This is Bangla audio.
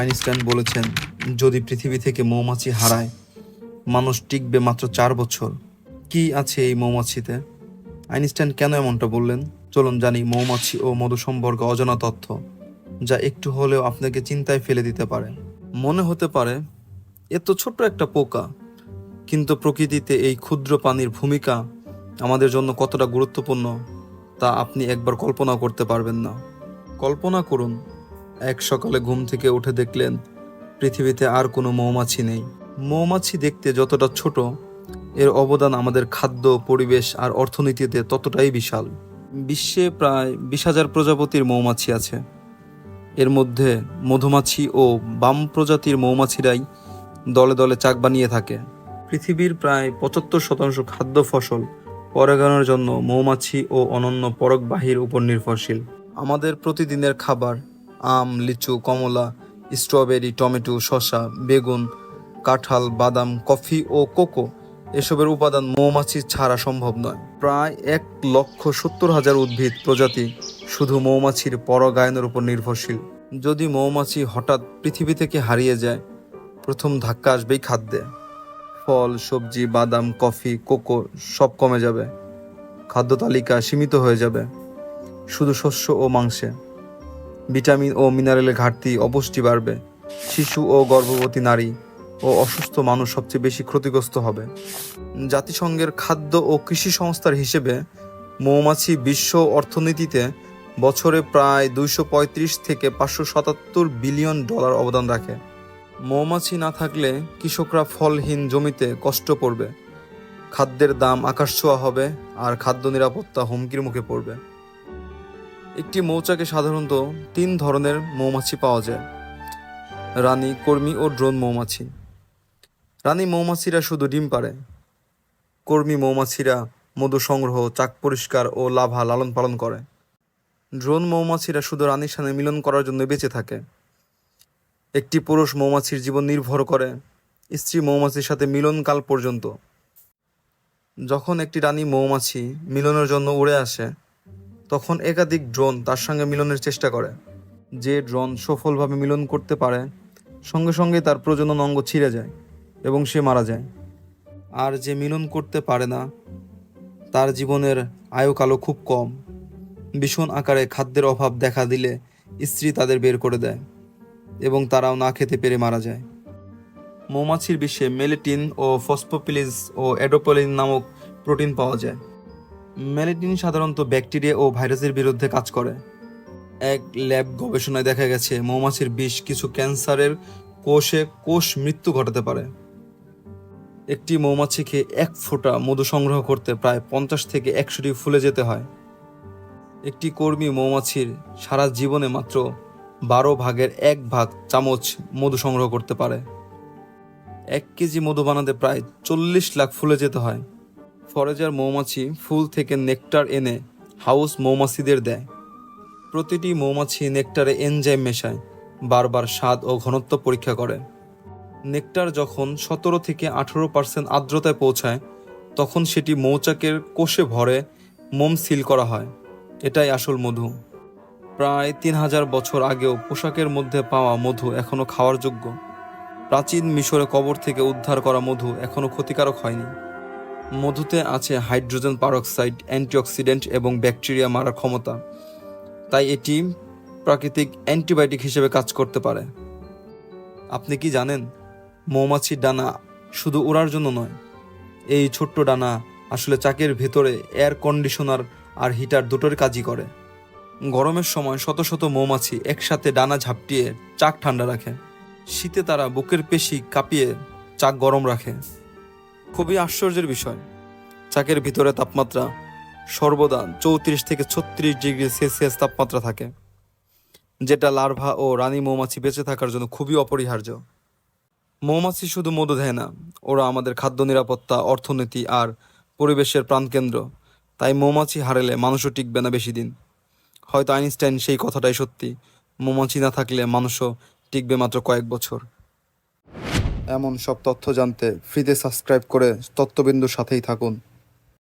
আইনস্টাইন বলেছেন, যদি পৃথিবী থেকে মৌমাছি হারায়, মানুষ টিকবে মাত্র চার বছর। কি আছে এই মৌমাছিতে? আইনস্টাইন কেন এমনটা বললেন? চলুন জানি মৌমাছি ও মধু সম্পর্কে অজানা তথ্য, যা একটু হলেও আপনাকে চিন্তায় ফেলে দিতে পারে। মনে হতে পারে, এ তো ছোট্ট একটা পোকা, কিন্তু প্রকৃতিতে এই ক্ষুদ্র পানির ভূমিকা আমাদের জন্য কতটা গুরুত্বপূর্ণ, তা আপনি একবার কল্পনা করতে পারবেন না। কল্পনা করুন এক সকালে ঘুম থেকে উঠে দেখলেন পৃথিবীতে আর কোনো মৌমাছি নেই। মৌমাছি দেখতে যতটা ছোট, এর অবদান আমাদের খাদ্য, পরিবেশ আর অর্থনীতিতে ততটাই বিশাল। বিশ্বে প্রায় বিশ হাজার প্রজাপতির মৌমাছি আছে। এর মধ্যে মধুমাছি ও বাম প্রজাতির মৌমাছিরাই দলে দলে চাক বানিয়ে থাকে। পৃথিবীর প্রায় পঁচাত্তর শতাংশ খাদ্য ফসল পরাগায়নের জন্য মৌমাছি ও অনন্য পরকবাহীর উপর নির্ভরশীল। আমাদের প্রতিদিনের খাবার আম, লিচু, কমলা, স্ট্রবেরি, টমেটো, শসা, বেগুন, কাঁঠাল, বাদাম, কফি ও কোকো এসবের উপাদান মৌমাছি ছাড়া সম্ভব নয়। প্রায় এক লক্ষ সত্তর হাজার উদ্ভিদ প্রজাতি শুধু মৌমাছির পরগায়নের উপর নির্ভরশীল। যদি মৌমাছি হঠাৎ পৃথিবী থেকে হারিয়ে যায়, প্রথম ধাক্কা আসবেই খাদ্যে। ফল, সবজি, বাদাম, কফি, কোকো সব কমে যাবে। খাদ্য তালিকা সীমিত হয়ে যাবে। শুধু শস্য ও মাংসে। ভিটামিন ও মিনারেলের ঘাটতি অপুষ্টি বাড়বে। শিশু ও গর্ভবতী নারী ও অসুস্থ মানুষ সবচেয়ে বেশি ক্ষতিগ্রস্ত হবে। জাতিসংঘের খাদ্য ও কৃষি সংস্থার হিসেবে মৌমাছি বিশ্ব অর্থনীতিতে বছরে প্রায় দুইশো পঁয়ত্রিশ থেকে পাঁচশো সাতাত্তর বিলিয়ন ডলার অবদান রাখে। মৌমাছি না থাকলে কৃষকরা ফলহীন জমিতে কষ্ট পড়বে খাদ্যের দাম আকাশ ছোঁয়া হবে আর খাদ্য নিরাপত্তা হুমকির মুখে পড়বে। একটি মৌচাকে সাধারণত তিন ধরনের মৌমাছি পাওয়া যায়, রানী, কর্মী ও ড্রোন মৌমাছি। রানী মৌমাছিরা শুধু ডিম পারে কর্মী মৌমাছিরা মধু সংগ্রহ, চাক পরিষ্কার ও লাভা লালন পালন করে। ড্রোন মৌমাছিরা শুধু রানীর সাথে মিলন করার জন্য বেঁচে থাকে। একটি পুরুষ মৌমাছির জীবন নির্ভর করে, স্ত্রী মৌমাছির সাথে মিলনকাল পর্যন্ত। যখন একটি রানী মৌমাছি মিলনের জন্য উড়ে আসে তখন একাধিক ড্রোন তার সঙ্গে মিলনের চেষ্টা করে। যে ড্রোন সফলভাবে মিলন করতে পারে, সঙ্গে সঙ্গে তার প্রজনন অঙ্গ ছিঁড়ে যায় এবং সে মারা যায়। আর যে মিলন করতে পারে না, তার জীবনের আয়ুকালও খুব কম। ভীষণ আকারে খাদ্যের অভাব দেখা দিলে স্ত্রী তাদের বের করে দেয় এবং তারাও না খেতে পেরে মারা যায়। মৌমাছির বিশ্বে মেলেটিন ও ফসফোপিলিস ও অ্যাডোপলিন নামক প্রোটিন পাওয়া যায়। মেলেটিন সাধারণত ব্যাকটেরিয়া ও ভাইরাসের বিরুদ্ধে কাজ করে। এক ল্যাব গবেষণায় দেখা গেছে, মৌমাছির বিষ কিছু ক্যান্সারের কোষে কোষ মৃত্যু ঘটাতে পারে। একটি মৌমাছিকে এক ফোঁটা মধু সংগ্রহ করতে প্রায় পঞ্চাশ থেকে একশোটি ফুলে যেতে হয়। একটি কর্মী মৌমাছির সারা জীবনে মাত্র বারো ভাগের এক ভাগ চামচ মধু সংগ্রহ করতে পারে। এক কেজি মধু বানাতে প্রায় চল্লিশ লাখ ফুলে যেতে হয়। ফরেজার মৌমাছি ফুল থেকে নেকটার এনে হাউস মৌমাছিদের দেয়। প্রতিটি মৌমাছি নেকটারে এনজাইম মেশায়, বারবার স্বাদ ও ঘনত্ব পরীক্ষা করে। নেকটার যখন সতেরো থেকে আঠেরো পার্সেন্ট আর্দ্রতায় পৌঁছায়, তখন সেটি মৌচাকের কোষে ভরে মোম সিল করা হয়। এটাই আসল মধু। প্রায় তিন হাজার বছর আগেও পোশাকের মধ্যে পাওয়া মধু এখনও খাওয়ার যোগ্য। প্রাচীন মিশরে কবর থেকে উদ্ধার করা মধু এখনও ক্ষতিকারক হয়নি। মধুতে আছে হাইড্রোজেন পারক্সাইড, অ্যান্টিঅক্সিডেন্ট এবং ব্যাকটেরিয়া মারার ক্ষমতা। তাই এটি প্রাকৃতিক অ্যান্টিবায়োটিক হিসেবে কাজ করতে পারে। আপনি কি জানেন মৌমাছির ডানা শুধু ওড়ার জন্য নয়, এই ছোট্ট ডানা আসলে চাকের ভেতরে এয়ার কন্ডিশনার আর হিটার দুটোর কাজই করে। গরমের সময় শত শত মৌমাছি একসাথে ডানা ঝাপটিয়ে চাক ঠান্ডা রাখে। শীতে তারা বুকের পেশি কাঁপিয়ে চাক গরম রাখে। খুবই আশ্চর্যের বিষয়। চাকের ভিতরে তাপমাত্রা সর্বদা চৌত্রিশ থেকে ছত্রিশ ডিগ্রি সেলসিয়াস তাপমাত্রা থাকে, যেটা লার্ভা ও রানী মৌমাছি বেঁচে থাকার জন্য খুবই অপরিহার্য। মৌমাছি শুধু মধু দেয় না, ওরা আমাদের খাদ্য নিরাপত্তা, অর্থনীতি আর পরিবেশের প্রাণকেন্দ্র, তাই মৌমাছি হারালে মানুষও টিকবে না বেশি দিন। হয়তো আইনস্টাইন সেই কথাটাই সত্যি, মৌমাছি না থাকলে মানুষও টিকবে মাত্র কয়েক বছর। এমন সব তথ্য জানতে ফ্রিতে সাবস্ক্রাইব করে তত্ত্ববিন্দুর সাথেই থাকুন।